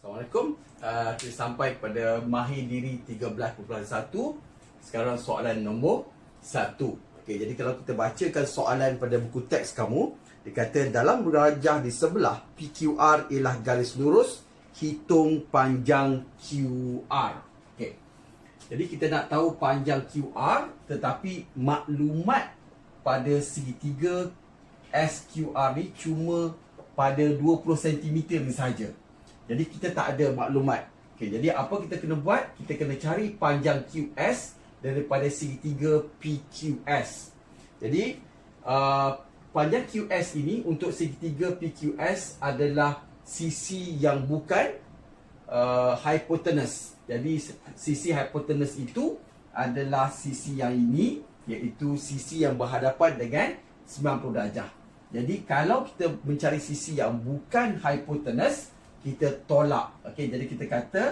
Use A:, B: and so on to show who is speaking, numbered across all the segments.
A: Assalamualaikum. Uh, kita sampai pada mahir diri 13.1. Sekarang soalan nombor 1. Okey, jadi kalau kita bacakan soalan pada buku teks kamu, dia kata dalam rajah di sebelah PQR ialah garis lurus, hitung panjang QR. Okey. Jadi kita nak tahu panjang QR tetapi maklumat pada segitiga SQR ni cuma pada 20 cm ni saja. Jadi kita tak ada maklumat. Okey, jadi apa kita kena buat? Kita kena cari panjang QS daripada segitiga PQS. Jadi uh, panjang QS ini untuk segitiga PQS adalah sisi yang bukan uh, hypotenuse. Jadi sisi hypotenuse itu adalah sisi yang ini iaitu sisi yang berhadapan dengan 90 darjah. Jadi kalau kita mencari sisi yang bukan hypotenuse, kita tolak. Okey, jadi kita kata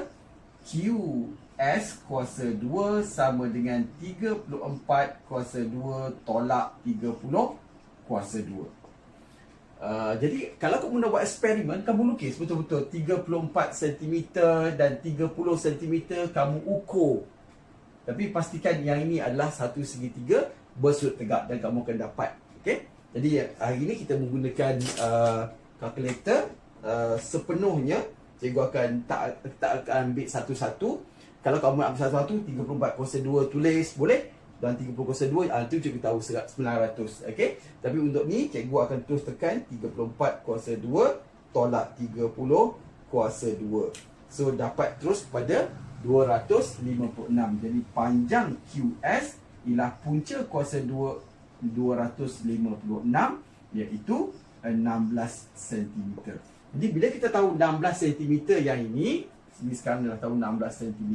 A: QS kuasa 2 sama dengan 34 kuasa 2 tolak 30 kuasa 2. Uh, jadi kalau kamu nak buat eksperimen kamu lukis betul-betul 34 cm dan 30 cm kamu ukur tapi pastikan yang ini adalah satu segitiga bersudut tegak dan kamu akan dapat okey jadi hari ini kita menggunakan uh, kalkulator uh, sepenuhnya cikgu akan tak tak akan ambil satu-satu. Kalau kamu ambil satu-satu 34 kuasa 2 tulis boleh dan 30 kuasa 2 ah tu cikgu tahu 900 okey. Tapi untuk ni cikgu akan terus tekan 34 kuasa 2 tolak 30 kuasa 2. So dapat terus pada 256. Jadi panjang QS ialah punca kuasa 2 256 iaitu 16 cm. Jadi bila kita tahu 16 cm yang ini, sini sekarang dah tahu 16 cm,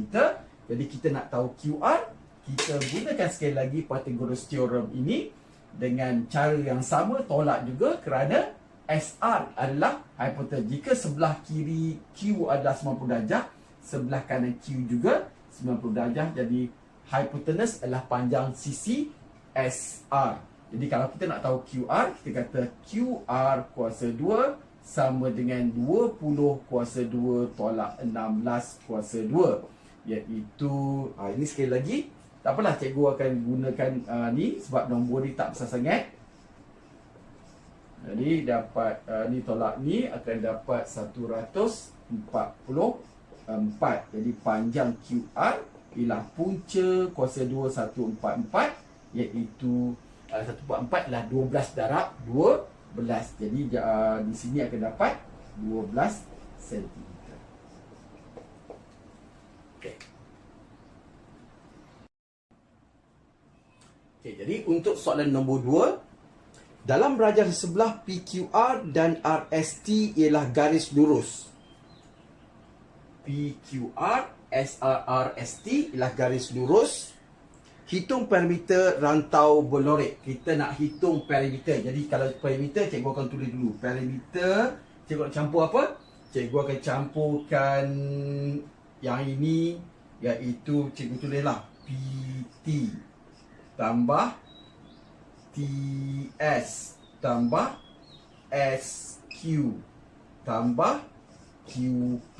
A: jadi kita nak tahu QR, kita gunakan sekali lagi Pythagoras theorem ini dengan cara yang sama tolak juga kerana SR adalah hipotenuse. Jika sebelah kiri Q adalah 90 darjah, sebelah kanan Q juga 90 darjah, jadi hipotenuse adalah panjang sisi SR. Jadi kalau kita nak tahu QR, kita kata QR kuasa 2 sama dengan 20 kuasa 2 tolak 16 kuasa 2 iaitu ha, ini sekali lagi tak apalah cikgu akan gunakan uh, ni sebab nombor ni tak besar sangat. Jadi dapat uh, ni tolak ni akan dapat 144 jadi panjang QR ialah punca kuasa 2 144 iaitu uh, 144 ialah 12 darab 2 12 jadi uh, di sini akan dapat 12 cm okey. Jadi untuk soalan nombor 2 dalam rajah sebelah PQR dan RST ialah garis lurus. PQR SRRST ialah garis lurus hitung parameter rantau berlorek. Kita nak hitung parameter. Jadi kalau parameter cikgu akan tulis dulu. Parameter cikgu nak campur apa? Cikgu akan campurkan yang ini iaitu cikgu tulislah PT tambah TS tambah SQ tambah QP.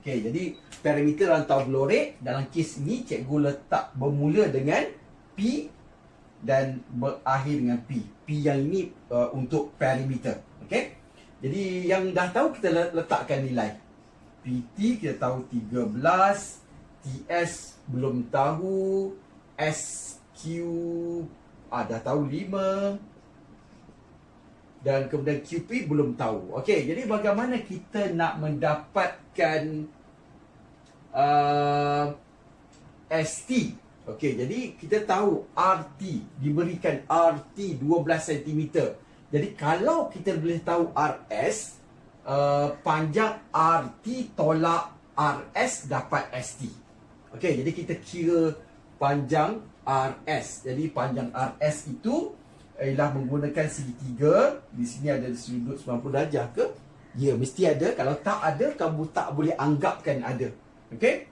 A: Okey, jadi parameter rantau blorek dalam kes ini cikgu letak bermula dengan P dan berakhir dengan P. P yang ini uh, untuk parameter. Okey. Jadi yang dah tahu kita letakkan nilai. PT kita tahu 13, TS belum tahu, SQ ah, dah tahu 5 dan kemudian QP belum tahu. Okey, jadi bagaimana kita nak mendapatkan uh, ST. Okey, jadi kita tahu RT diberikan RT 12 cm. Jadi kalau kita boleh tahu RS, uh, panjang RT tolak RS dapat ST. Okey, jadi kita kira panjang RS. Jadi panjang RS itu ialah menggunakan segitiga. Di sini ada sudut 90 darjah ke? Ya, mesti ada. Kalau tak ada, kamu tak boleh anggapkan ada. Okey.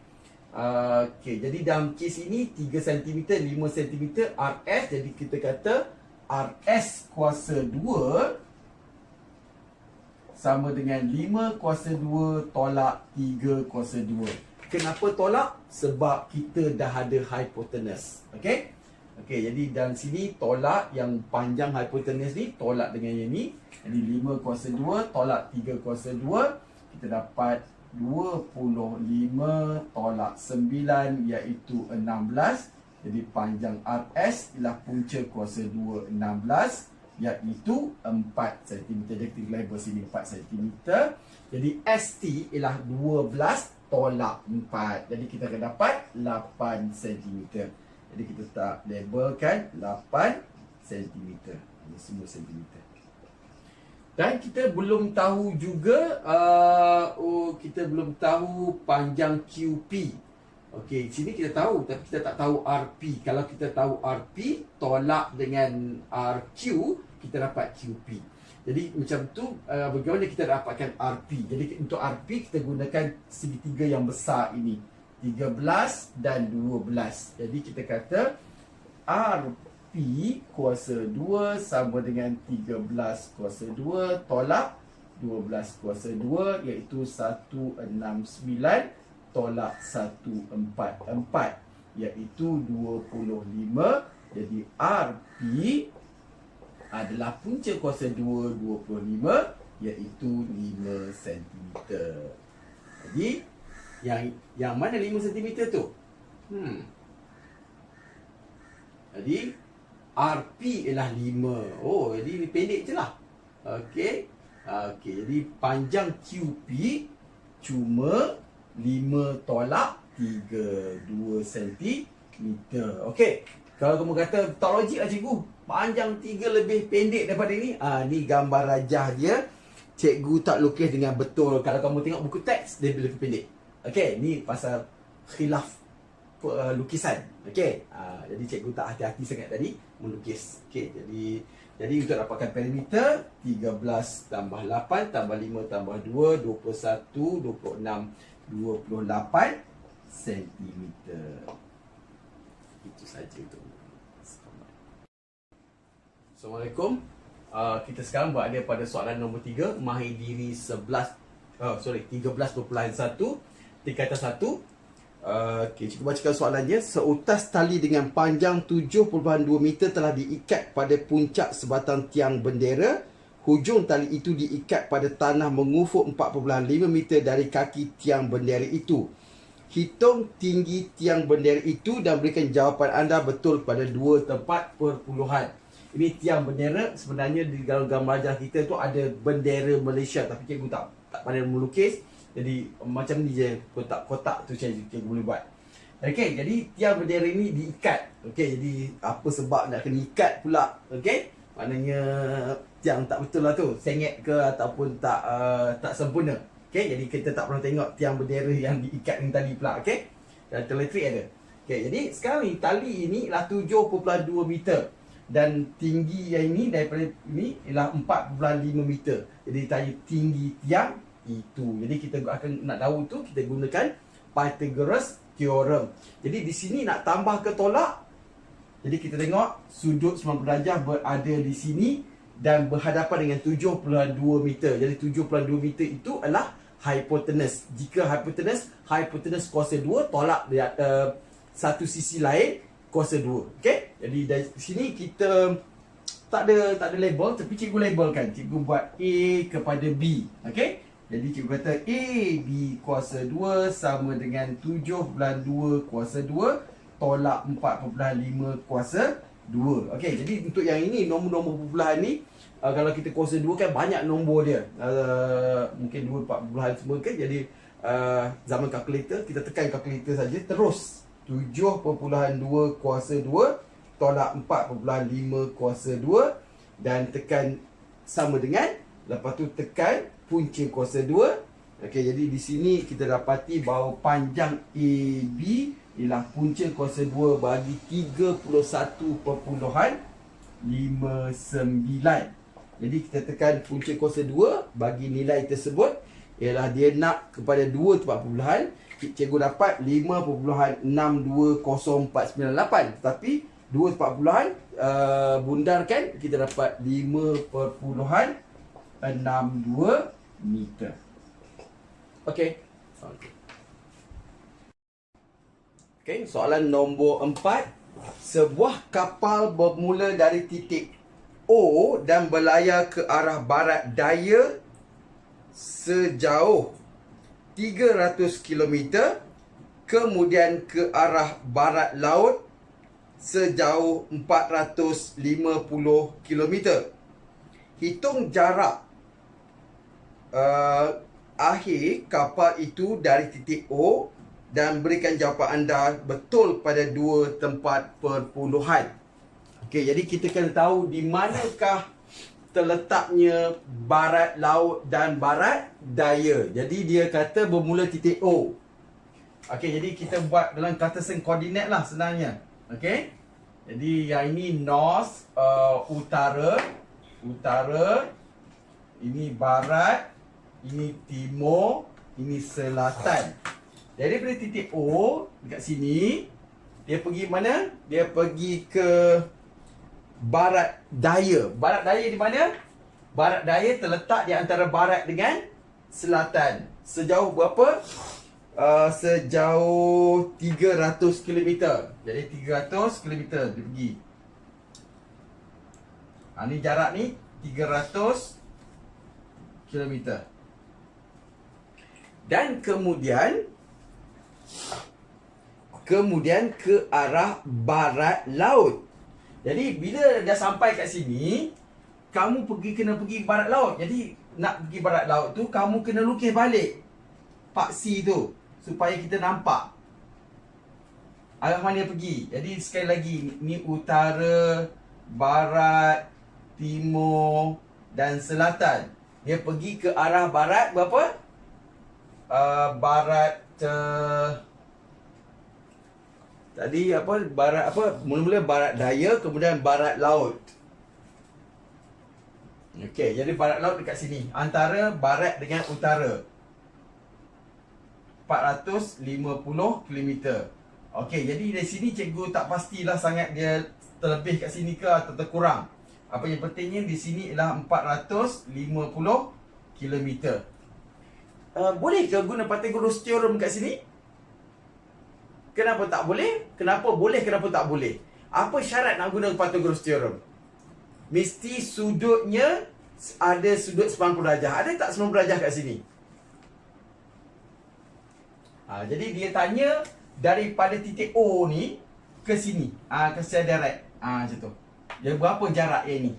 A: Uh, Okey, jadi dalam kes ini 3 cm, 5 cm RS jadi kita kata RS kuasa 2 sama dengan 5 kuasa 2 tolak 3 kuasa 2. Kenapa tolak? Sebab kita dah ada hypotenuse. Okey? Okey, jadi dalam sini tolak yang panjang hypotenuse ni tolak dengan yang ni. Jadi 5 kuasa 2 tolak 3 kuasa 2. Kita dapat 25 tolak 9 iaitu 16. Jadi panjang RS ialah punca kuasa 2 16 iaitu 4 cm. Jadi kita label sini 4 cm. Jadi ST ialah 12 tolak 4. Jadi kita akan dapat 8 cm. Jadi kita tak labelkan 8 cm. Ini semua cm. Dan kita belum tahu juga uh, oh, kita belum tahu panjang QP. Okey, sini kita tahu tapi kita tak tahu RP. Kalau kita tahu RP, tolak dengan RQ, kita dapat QP. Jadi macam tu uh, bagaimana kita dapatkan RP. Jadi untuk RP kita gunakan segitiga yang besar ini. 13 dan 12. Jadi kita kata RP kuasa 2 sama dengan 13 kuasa 2 tolak 12 kuasa 2 iaitu 169 tolak 144 iaitu 25 jadi RP adalah punca kuasa 2 25 iaitu 5 cm jadi yang yang mana 5 cm tu? Hmm. Jadi RP ialah 5 oh jadi ni pendek je lah okey okey jadi panjang QP cuma 5 tolak 3 2 cm. Okey. Kalau kamu kata tak logik lah cikgu. Panjang 3 lebih pendek daripada ni. Ah ni gambar rajah dia. Cikgu tak lukis dengan betul. Kalau kamu tengok buku teks dia lebih pendek. Okey, ni pasal khilaf uh, lukisan. Okey. Ah jadi cikgu tak hati-hati sangat tadi melukis. Okey, jadi jadi untuk dapatkan perimeter 13 tambah 8 tambah 5 tambah 2 21 26 28 cm. Itu saja untuk Assalamualaikum. Uh, kita sekarang berada pada soalan nombor 3, mahir diri 11 oh sorry 13.1 tingkatan 1. Okay, cikgu bacakan soalannya. Seutas tali dengan panjang 7.2 meter telah diikat pada puncak sebatang tiang bendera Hujung tali itu diikat pada tanah mengufuk 4.5 meter dari kaki tiang bendera itu. Hitung tinggi tiang bendera itu dan berikan jawapan anda betul pada dua tempat perpuluhan. Ini tiang bendera sebenarnya di dalam gambar ajar kita tu ada bendera Malaysia tapi cikgu tak tak pandai melukis. Jadi macam ni je kotak-kotak tu saya cikgu boleh buat. Okey, jadi tiang bendera ini diikat. Okey, jadi apa sebab nak kena ikat pula? Okey. Maknanya tiang tak betul lah tu Sengit ke ataupun tak uh, tak sempurna Okay, jadi kita tak pernah tengok tiang bendera yang diikat ni tadi pula Okay, dan teletrik ada Okay, jadi sekarang ni tali ini ialah 7.2 meter Dan tinggi yang ini daripada ini ialah 4.5 meter Jadi tadi tinggi tiang itu Jadi kita akan nak tahu tu kita gunakan Pythagoras theorem Jadi di sini nak tambah ke tolak jadi kita tengok sudut 90 darjah berada di sini dan berhadapan dengan 7.2 meter. Jadi 7.2 meter itu adalah hypotenuse. Jika hypotenuse, hypotenuse kuasa 2 tolak uh, satu sisi lain kuasa 2. Okey? Jadi dari sini kita tak ada tak ada label tapi cikgu labelkan. Cikgu buat A kepada B. Okey? Jadi cikgu kata A B kuasa 2 sama dengan 7.2 kuasa 2 tolak 4.5 kuasa 2. Okey, jadi untuk yang ini nombor-nombor perpuluhan ni uh, kalau kita kuasa 2 kan banyak nombor dia. Uh, mungkin 2 4 perpuluhan semua kan. Jadi uh, zaman kalkulator kita tekan kalkulator saja terus 7.2 kuasa 2 tolak 4.5 kuasa 2 dan tekan sama dengan lepas tu tekan punca kuasa 2. Okey, jadi di sini kita dapati bahawa panjang AB ialah punca kuasa 2 bagi 31.59. Jadi kita tekan punca kuasa 2 bagi nilai tersebut ialah dia nak kepada 2 tempat perpuluhan cikgu dapat 5.620498 tetapi 2 tempat perpuluhan uh, bundarkan kita dapat 5.62 meter. Okey. Okey. Okey, soalan nombor empat. Sebuah kapal bermula dari titik O dan berlayar ke arah barat daya sejauh 300 km kemudian ke arah barat laut sejauh 450 km. Hitung jarak uh, akhir kapal itu dari titik O dan berikan jawapan anda betul pada dua tempat perpuluhan. Okey, jadi kita kena tahu di manakah terletaknya barat laut dan barat daya. Jadi dia kata bermula titik O. Okey, jadi kita buat dalam sen koordinat lah sebenarnya. Okey. Jadi yang ini north, uh, utara, utara, ini barat, ini timur, ini selatan. Jadi dari titik O dekat sini dia pergi mana? Dia pergi ke barat daya. Barat daya di mana? Barat daya terletak di antara barat dengan selatan. Sejauh berapa? Uh, sejauh 300 km. Jadi 300 km dia pergi. Ha, ni jarak ni 300 km. Dan kemudian kemudian ke arah barat laut. Jadi bila dah sampai kat sini, kamu pergi kena pergi barat laut. Jadi nak pergi barat laut tu kamu kena lukis balik paksi tu supaya kita nampak arah mana pergi. Jadi sekali lagi ni utara, barat, timur dan selatan. Dia pergi ke arah barat berapa? Uh, barat uh, Tadi apa barat apa mula-mula barat daya kemudian barat laut. Okey, jadi barat laut dekat sini antara barat dengan utara. 450 km. Okey, jadi dari sini cikgu tak pastilah sangat dia terlebih kat sini ke atau terkurang. Apa yang pentingnya di sini ialah 450 km. Uh, boleh ke guna Pythagoras theorem kat sini? Kenapa tak boleh? Kenapa boleh, kenapa tak boleh? Apa syarat nak guna Pythagoras theorem? Mesti sudutnya ada sudut 90 darjah. Ada tak 90 darjah kat sini? Ha, jadi dia tanya daripada titik O ni ke sini. Ha, ke secara direct. Ha, macam tu. Jadi berapa jarak yang ni?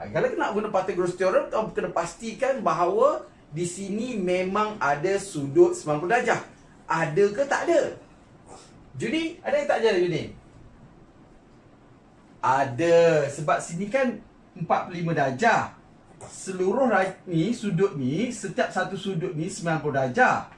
A: Ha, kalau nak guna Pythagoras theorem, kau kena pastikan bahawa di sini memang ada sudut 90 darjah. Ada ke tak ada? Juni, ada yang tak ajar Juni? Ada. Sebab sini kan 45 darjah. Seluruh ni, sudut ni, setiap satu sudut ni 90 darjah.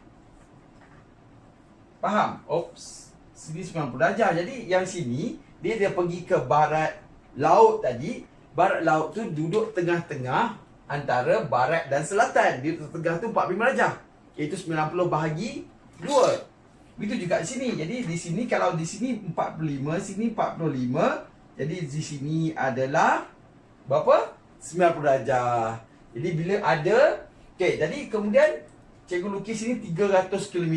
A: Faham? Oops. Sini 90 darjah. Jadi yang sini, dia dia pergi ke barat laut tadi. Barat laut tu duduk tengah-tengah antara barat dan selatan. Dia tengah tu 45 darjah. Iaitu 90 bahagi 2. Begitu juga di sini. Jadi di sini kalau di sini 45, sini 45. Jadi di sini adalah berapa? 90 darjah. Jadi bila ada okey, jadi kemudian cikgu lukis sini 300 km.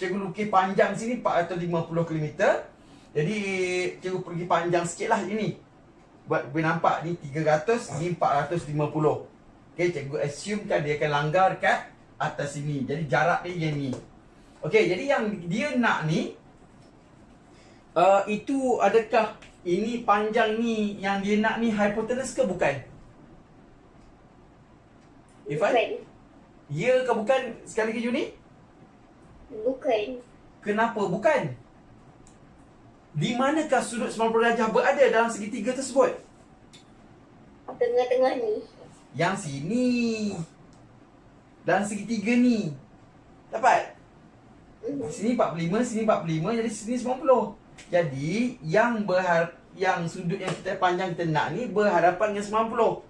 A: Cikgu lukis panjang sini 450 km. Jadi cikgu pergi panjang sikitlah ini. Buat boleh nampak ni 300, ni 450. Okey, cikgu assume kan dia akan langgar kat atas sini. Jadi jarak dia yang ni. Okey, jadi yang dia nak ni uh, itu adakah ini panjang ni yang dia nak ni hypotenuse ke bukan? Ifan? Bukan. Ya ke bukan sekali lagi Juni?
B: Bukan.
A: Kenapa bukan? Di manakah sudut 90 darjah berada dalam segitiga tersebut?
B: Tengah-tengah ni.
A: Yang sini. Dalam segitiga ni. Dapat? Sini 45, sini 45, jadi sini 90. Jadi yang berhar yang sudut yang kita panjang kita nak ni berhadapan dengan 90.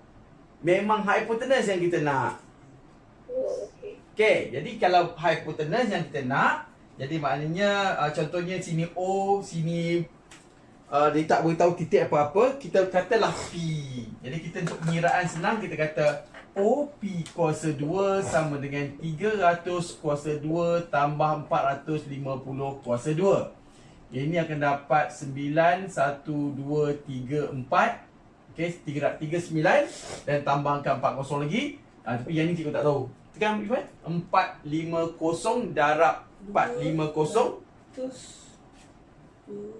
A: Memang hypotenuse yang kita nak. Okey, jadi kalau hypotenuse yang kita nak, jadi maknanya uh, contohnya sini O, sini uh, dia tak beritahu titik apa-apa, kita katalah P. Jadi kita untuk pengiraan senang kita kata OP kuasa 2 sama dengan 300 kuasa 2 tambah 450 kuasa 2. Ini akan dapat 9, 1, 2, 3, 4. Okey, 3, 3, 9 dan tambahkan 4 kosong lagi. Ah, tapi yang ni cikgu tak tahu. Tekan. 4, 5, kosong darab 4, 5, kosong.
C: Dua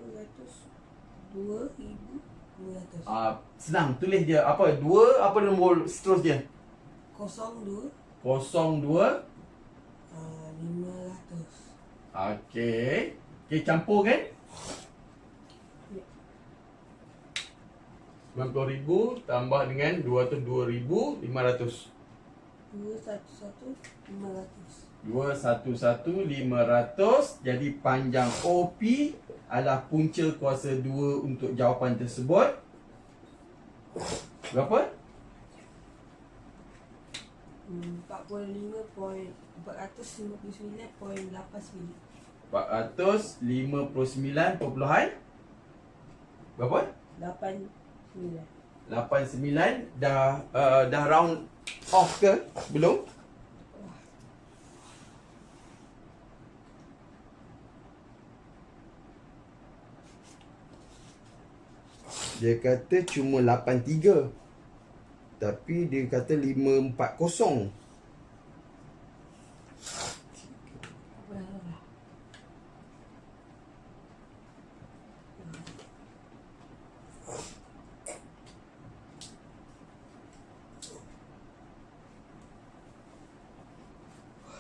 C: Dua ribu Dua ratus
A: Ah, senang tulis dia apa? 2 apa nombor seterusnya?
C: Kosong dua
A: 02
C: ah, Lima ratus
A: Okey. Okey campur kan? RM90,000 tambah dengan 202,500. 211,500 jadi panjang OP adalah punca kuasa 2 untuk jawapan tersebut. Berapa?
C: Hmm, Empat puluh lima point Empat ratus lima puluh sembilan point lapan sembilan
A: 459 perpuluhan berapa?
C: Lapan sembilan
A: 89 dah uh, dah round off ke? Belum? Dia kata cuma 83 Tapi dia kata 540
C: Apa dah lah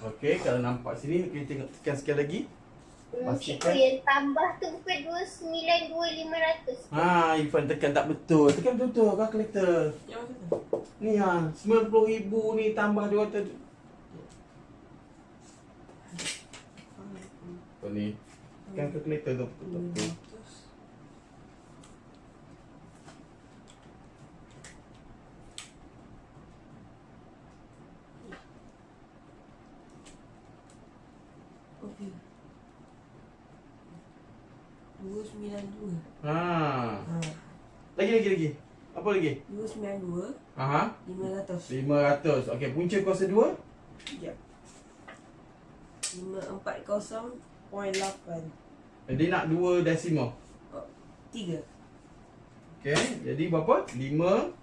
A: Okey, nampak sini kita tengok tekan sekali lagi.
B: Hmm,
A: Pastikan.
B: cikgu yang tambah tu bukan 292,500.
A: Ha, Irfan tekan tak betul. Tekan betul-betul kalkulator.
C: Yang mana tu?
A: Ni ha, 90,000 ni tambah 200. Apa ni? Tekan kalkulator tu
C: Lima
A: betul-betul.
C: 292.
A: Ha.
C: ha.
A: Lagi lagi lagi. Apa lagi?
C: 292.
A: Aha.
C: 500.
A: 500. Okey, punca kuasa 2.
C: Sekejap 540.8. Jadi
A: eh, nak 2 desimal.
C: Oh, 3.
A: Okey, jadi berapa? 5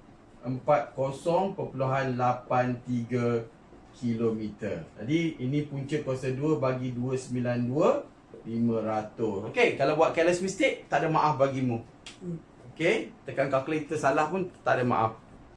A: 40.83 kilometer. Jadi ini punca kuasa 2 bagi 292. 500. Okey, kalau buat careless mistake tak ada maaf bagimu.
C: Hmm.
A: Okey, tekan calculator salah pun tak ada maaf.